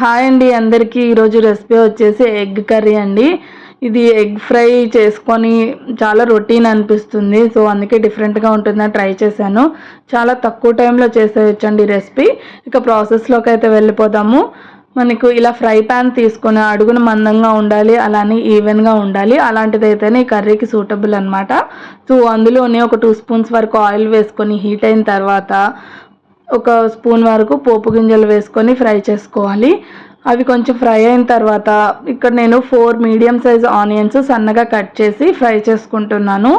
Hi అండి అందరికీ ఈరోజు రెసిపీ వచ్చేసి ఎగ్ కర్రీ అండి. ఇది ఎగ్ ఫ్రై చేసుకొని చాలా రొటీన్ అనిపిస్తుంది సో అందుకే డిఫరెంట్గా ఉంటుందని ట్రై చేశాను. చాలా తక్కువ టైంలో చేసేయచ్చండి రెసిపీ. ఇక ప్రాసెస్లోకి అయితే వెళ్ళిపోదాము. మనకు ఇలా ఫ్రై ప్యాన్ తీసుకొని అడుగున మందంగా ఉండాలి అలానే ఈవెన్గా ఉండాలి. అలాంటిదైతేనే ఈ కర్రీకి సూటబుల్ అనమాట సో అందులోనే ఒక టూ స్పూన్స్ వరకు ఆయిల్ వేసుకొని హీట్ అయిన తర్వాత ఒక స్పూన్ వరకు పోపు గింజలు వేసుకొని ఫ్రై చేసుకోవాలి. అవి కొంచెం ఫ్రై అయిన తర్వాత ఇక్కడ నేను ఫోర్ మీడియం సైజ్ ఆనియన్స్ సన్నగా కట్ చేసి ఫ్రై చేసుకుంటున్నాను.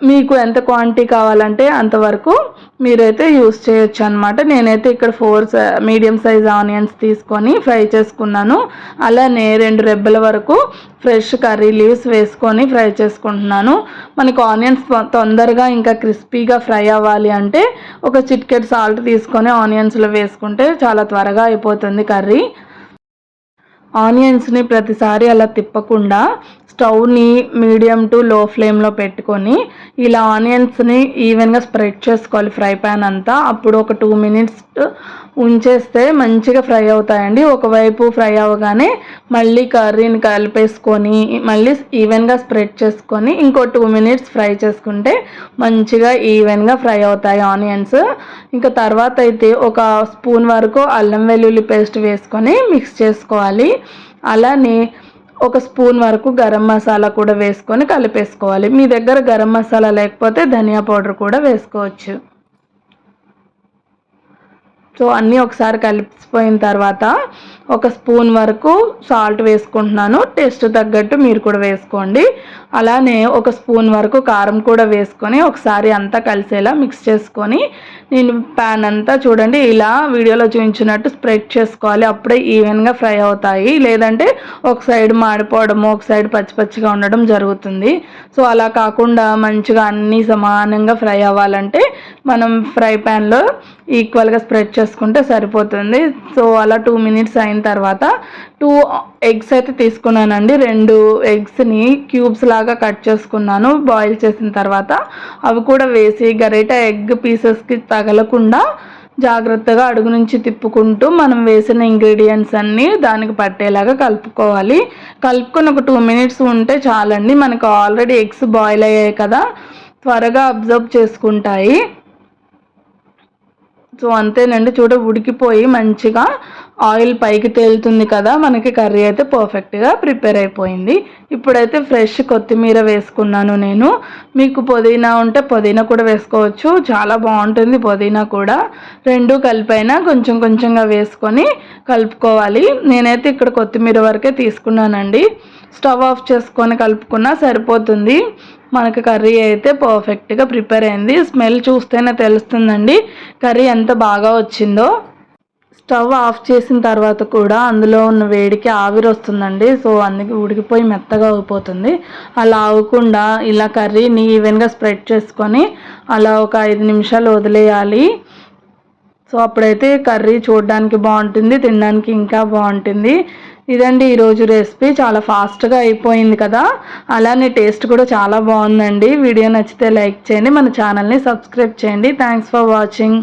మీకు ఎంత క్వాంటిటీ కావాలంటే అంతవరకు మీరైతే యూస్ చేయొచ్చు అనమాట నేనైతే ఇక్కడ ఫోర్ మీడియం సైజ్ ఆనియన్స్ తీసుకొని ఫ్రై చేసుకున్నాను. అలానే రెండు రెబ్బల వరకు ఫ్రెష్ కర్రీ లీవ్స్ వేసుకొని ఫ్రై చేసుకుంటున్నాను. మనకు ఆనియన్స్ తొందరగా ఇంకా క్రిస్పీగా ఫ్రై అవ్వాలి అంటే ఒక చిట్కెట్ సాల్ట్ తీసుకొని ఆనియన్స్లో వేసుకుంటే చాలా త్వరగా అయిపోతుంది కర్రీ. ఆనియన్స్ని ప్రతిసారి అలా తిప్పకుండా స్టవ్ని మీడియం టు లో ఫ్లేమ్లో పెట్టుకొని ఇలా ఆనియన్స్ని ఈవెన్గా స్ప్రెడ్ చేసుకోవాలి ఫ్రై ప్యాన్ అంతా. అప్పుడు ఒక టూ మినిట్స్ ఉంచేస్తే మంచిగా ఫ్రై అవుతాయండి. ఒకవైపు ఫ్రై అవ్వగానే మళ్ళీ కర్రీని కలిపేసుకొని మళ్ళీ ఈవెన్గా స్ప్రెడ్ చేసుకొని ఇంకో టూ మినిట్స్ ఫ్రై చేసుకుంటే మంచిగా ఈవెన్గా ఫ్రై అవుతాయి ఆనియన్స్ ఇంకా తర్వాత అయితే ఒక స్పూన్ వరకు అల్లం వెల్లుల్లి పేస్ట్ వేసుకొని మిక్స్ చేసుకోవాలి. అలానే ఒక స్పూన్ వరకు గరం మసాలా కూడా వేసుకొని కలిపేసుకోవాలి. మీ దగ్గర గరం మసాలా లేకపోతే ధనియా పౌడర్ కూడా వేసుకోవచ్చు. సో అన్నీ ఒకసారి కలిసిపోయిన తర్వాత ఒక స్పూన్ వరకు సాల్ట్ వేసుకుంటున్నాను. టేస్ట్ తగ్గట్టు మీరు కూడా వేసుకోండి. అలానే ఒక స్పూన్ వరకు కారం కూడా వేసుకొని ఒకసారి అంతా కలిసేలా మిక్స్ చేసుకొని నేను ప్యాన్ అంతా చూడండి ఇలా వీడియోలో చూపించినట్టు స్ప్రెడ్ చేసుకోవాలి. అప్పుడే ఈవెన్గా ఫ్రై అవుతాయి. లేదంటే ఒక సైడ్ మాడిపోవడము ఒక సైడ్ పచ్చి పచ్చిగా ఉండడం జరుగుతుంది. సో అలా కాకుండా మంచిగా అన్నీ సమానంగా ఫ్రై అవ్వాలంటే మనం ఫ్రై ప్యాన్లో ఈక్వల్గా స్ప్రెడ్ చేసుకుంటే సరిపోతుంది. సో అలా టూ మినిట్స్ అయిన తర్వాత టూ ఎగ్స్ అయితే తీసుకున్నానండి. రెండు ఎగ్స్ని క్యూబ్స్ లాగా కట్ చేసుకున్నాను. బాయిల్ చేసిన తర్వాత అవి కూడా వేసి గరిట ఎగ్ పీసెస్కి తగలకుండా జాగ్రత్తగా అడుగు నుంచి తిప్పుకుంటూ మనం వేసిన ఇంగ్రీడియంట్స్ అన్నీ దానికి పట్టేలాగా కలుపుకోవాలి. కలుపుకొని ఒక టూ మినిట్స్ ఉంటే చాలండి. మనకు ఆల్రెడీ ఎగ్స్ బాయిల్ అయ్యాయి కదా. త్వరగా అబ్జర్వ్ చేసుకుంటాయి. సో అంతేనండి చూడ ఉడికిపోయి మంచిగా ఆయిల్ పైకి తేలుతుంది కదా మనకి కర్రీ అయితే పర్ఫెక్ట్గా ప్రిపేర్ అయిపోయింది. ఇప్పుడైతే ఫ్రెష్ కొత్తిమీర వేసుకున్నాను నేను. మీకు పుదీనా ఉంటే పుదీనా కూడా వేసుకోవచ్చు. చాలా బాగుంటుంది పుదీనా కూడా. రెండు కలిపైనా కొంచెం కొంచెంగా వేసుకొని కలుపుకోవాలి. నేనైతే ఇక్కడ కొత్తిమీర వరకే తీసుకున్నానండి. స్టవ్ ఆఫ్ చేసుకొని కలుపుకున్నా సరిపోతుంది. మనకు కర్రీ అయితే పర్ఫెక్ట్గా ప్రిపేర్ అయింది. స్మెల్ చూస్తేనే తెలుస్తుందండి. కర్రీ ఎంత బాగా వచ్చిందో. స్టవ్ ఆఫ్ చేసిన తర్వాత కూడా అందులో ఉన్న వేడికి ఆవిరి వస్తుందండి. సో అందుకే ఉడికిపోయి మెత్తగా అయిపోతుంది. అలా అవ్వకుండా ఇలా కర్రీని ఈవెన్గా స్ప్రెడ్ చేసుకొని అలా ఒక ఐదు నిమిషాలు వదిలేయాలి. సో అప్పుడైతే కర్రీ చూడడానికి బాగుంటుంది తినడానికి ఇంకా బాగుంటుంది. ఇదండి ఈరోజు రెసిపీ. చాలా ఫాస్ట్గా అయిపోయింది కదా. అలానే టేస్ట్ కూడా చాలా బాగుందండి. వీడియో నచ్చితే లైక్ చేయండి. మన ఛానల్ని సబ్స్క్రైబ్ చేయండి. Thanks for watching